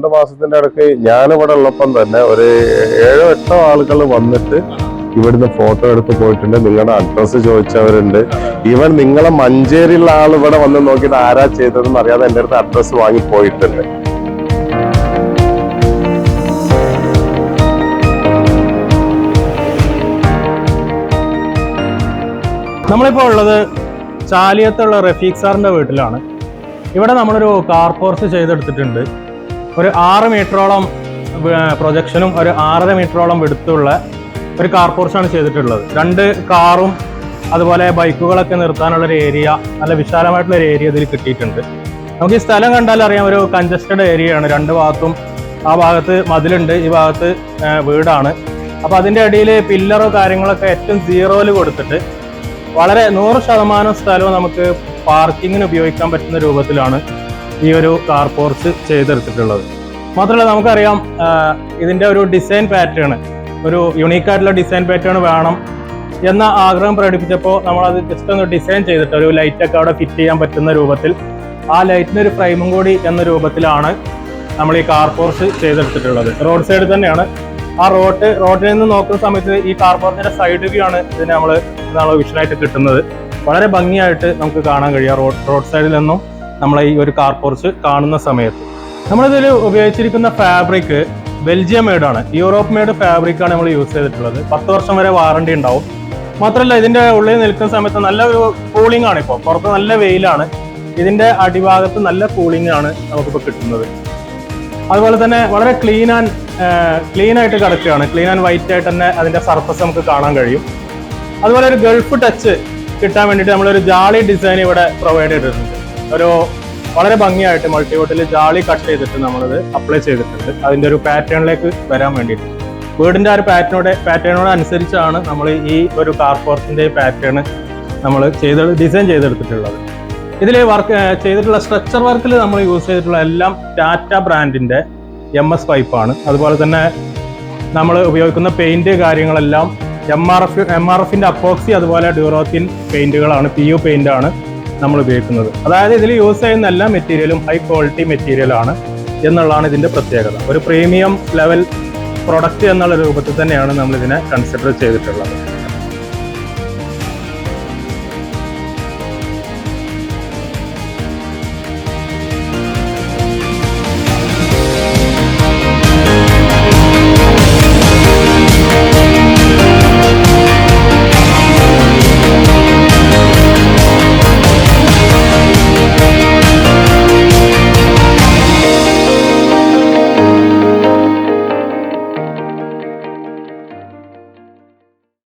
രണ്ട് മാസത്തിന്റെ ഇടയ്ക്ക് ഞാനിവിടെ ഉള്ളപ്പം തന്നെ ഒരു ഏഴോ എട്ടോ ആളുകൾ വന്നിട്ട് ഇവിടുന്ന് ഫോട്ടോ എടുത്ത് പോയിട്ടുണ്ട്. നിങ്ങളുടെ അഡ്രസ്സ് ചോദിച്ചവരുണ്ട്. ഈവൻ നിങ്ങളെ മഞ്ചേരിയിലുള്ള ആൾ ഇവിടെ വന്ന് നോക്കിയിട്ട് ആരാ ചെയ്തതെന്ന് അറിയാതെ എന്റെ അടുത്ത് അഡ്രസ്സ് വാങ്ങി പോയിട്ടുണ്ട്. നമ്മളിപ്പോൾ ഉള്ളത് ചാലിയത്തുള്ള റഫീഖ് സാറിന്റെ വീട്ടിലാണ്. ഇവിടെ നമ്മളൊരു കാർ പോർച്ച് ചെയ്തെടുത്തിട്ടുണ്ട്. ഒരു ആറ് മീറ്ററോളം പ്രൊജക്ഷനും ഒരു ആറര മീറ്ററോളം വിടുത്തുള്ള ഒരു കാർ പോർച്ചാണ് ചെയ്തിട്ടുള്ളത്. രണ്ട് കാറും അതുപോലെ ബൈക്കുകളൊക്കെ നിർത്താനുള്ള ഒരു ഏരിയ നല്ല വിശാലമായിട്ടുള്ള ഒരു ഏരിയ ഇതിൽ കിട്ടിയിട്ടുണ്ട്. നമുക്ക് ഈ സ്ഥലം കണ്ടാൽ അറിയാം ഒരു കൺജസ്റ്റഡ് ഏരിയയാണ് രണ്ട് ഭാഗത്തും ആ ഭാഗത്ത് മതിലുണ്ട് ഈ ഭാഗത്ത് വീടാണ്. അപ്പോൾ അതിന്റെ അടിയിൽ പില്ലറോ കാര്യങ്ങളൊക്കെ ഏറ്റവും സീറോയിൽ കൊടുത്തിട്ട് വളരെ നൂറ് ശതമാനം സ്ഥലവും നമുക്ക് പാർക്കിങ്ങിന് ഉപയോഗിക്കാൻ പറ്റുന്ന രൂപത്തിലാണ് ഈ ഒരു കാർ പോർച്ച് ചെയ്തെടുത്തിട്ടുള്ളത്. മാത്രമല്ല നമുക്കറിയാം ഇതിന്റെ ഒരു ഡിസൈൻ പാറ്റേൺ ഒരു യുണീക്ക് ആയിട്ടുള്ള ഡിസൈൻ പാറ്റേൺ വേണം എന്ന ആഗ്രഹം പ്രകടിപ്പിച്ചപ്പോൾ നമ്മളത് ജസ്റ്റ് ഒന്ന് ഡിസൈൻ ചെയ്തിട്ട് ഒരു ലൈറ്റൊക്കെ അവിടെ ഫിറ്റ് ചെയ്യാൻ പറ്റുന്ന രൂപത്തിൽ ആ ലൈറ്റിന് ഒരു ഫ്രെയിമും കൂടി എന്ന രൂപത്തിലാണ് നമ്മൾ ഈ കാർ പോർച്ച് ചെയ്തെടുത്തിട്ടുള്ളത്. റോഡ് സൈഡ് തന്നെയാണ്. ആ റോഡ് റോഡിൽ നിന്ന് നോക്കുന്ന സമയത്ത് ഈ കാർ പോർച്ചിന്റെ സൈഡ് വ്യൂ ആണ് ഇതിന് നമ്മൾ നമ്മൾ വിഷനായിട്ട് കിട്ടുന്നത്. വളരെ ഭംഗിയായിട്ട് നമുക്ക് കാണാൻ കഴിയുക റോഡ് റോഡ് സൈഡിൽ നിന്നും. നമ്മളെ ഈ ഒരു കാർ പോർച്ച് കാണുന്ന സമയത്ത്. നമ്മളിതിൽ ഉപയോഗിച്ചിരിക്കുന്ന ഫാബ്രിക് ബെൽജിയം മേഡാണ് യൂറോപ്പ് മേഡ് ഫാബ്രിക് ആണ് നമ്മൾ യൂസ് ചെയ്തിട്ടുള്ളത്. പത്ത് വർഷം വരെ വാറണ്ടി ഉണ്ടാവും. മാത്രമല്ല ഇതിന്റെ ഉള്ളിൽ നിൽക്കുന്ന സമയത്ത് നല്ല ഒരു കൂളിംഗ് ആണ് ഇപ്പോൾ പുറത്ത് നല്ല വെയിലാണ്. ഇതിന്റെ അടിഭാഗത്ത് നല്ല കൂളിംഗ് ആണ് നമുക്കിപ്പോൾ കിട്ടുന്നത്. അതുപോലെ തന്നെ വളരെ ക്ലീൻ ആൻഡ് ക്ലീൻ ആയിട്ട് കിടക്കുകയാണ്. ക്ലീൻ ആൻഡ് വൈറ്റ് ആയിട്ട് തന്നെ അതിന്റെ സർഫസ് നമുക്ക് കാണാൻ കഴിയും. അതുപോലെ ഒരു ഗൾഫ് ടച്ച് കിട്ടാൻ വേണ്ടിയിട്ട് നമ്മളൊരു ജാളി ഡിസൈൻ ഇവിടെ പ്രൊവൈഡ് ചെയ്തിട്ടുണ്ട്. ഒരു വളരെ ഭംഗിയായിട്ട് മൾട്ടി മൾട്ടിവോട്ടിൽ ജാളി കട്ട് ചെയ്തിട്ട് നമ്മളത് അപ്ലൈ ചെയ്തിട്ടുണ്ട്. അതിന്റെ ഒരു പാറ്റേണിലേക്ക് വരാൻ വേണ്ടിയിട്ട്. വീടിന്റെ ആ ഒരു പാറ്റേണോടെ പാറ്റേണോട് അനുസരിച്ചാണ് നമ്മൾ ഈ ഒരു കാർ പോർച്ചിന്റെ പാറ്റേൺ നമ്മൾ ചെയ്ത് ഡിസൈൻ ചെയ്തെടുത്തിട്ടുള്ളത്. ഇതിൽ വർക്ക് ചെയ്തിട്ടുള്ള സ്ട്രക്ചർ വർക്കിൽ നമ്മൾ യൂസ് ചെയ്തിട്ടുള്ള എല്ലാം ടാറ്റ ബ്രാൻഡിന്റെ എം എസ് പൈപ്പാണ് അതുപോലെ തന്നെ നമ്മൾ ഉപയോഗിക്കുന്ന പെയിന്റ് കാര്യങ്ങളെല്ലാം M R F M R എഫിന്റെ അപ്പോക്സി അതുപോലെ ഡ്യൂറോത്തിൻ പെയിന്റുകളാണ് പി യു പെയിന്റ് ആണ്. നമ്മൾ ഉപയോഗിക്കുന്നത്. അതായത് ഇതിൽ യൂസ് ചെയ്യുന്ന എല്ലാ മെറ്റീരിയലും ഹൈ ക്വാളിറ്റി മെറ്റീരിയലാണ് എന്നുള്ളതാണ് ഇതിന്റെ പ്രത്യേകത. ഒരു പ്രീമിയം ലെവൽ പ്രൊഡക്റ്റ് എന്നുള്ള രൂപത്തിൽ തന്നെയാണ് നമ്മൾ ഇതിനെ കൺസിഡർ ചെയ്തിട്ടുള്ളത്.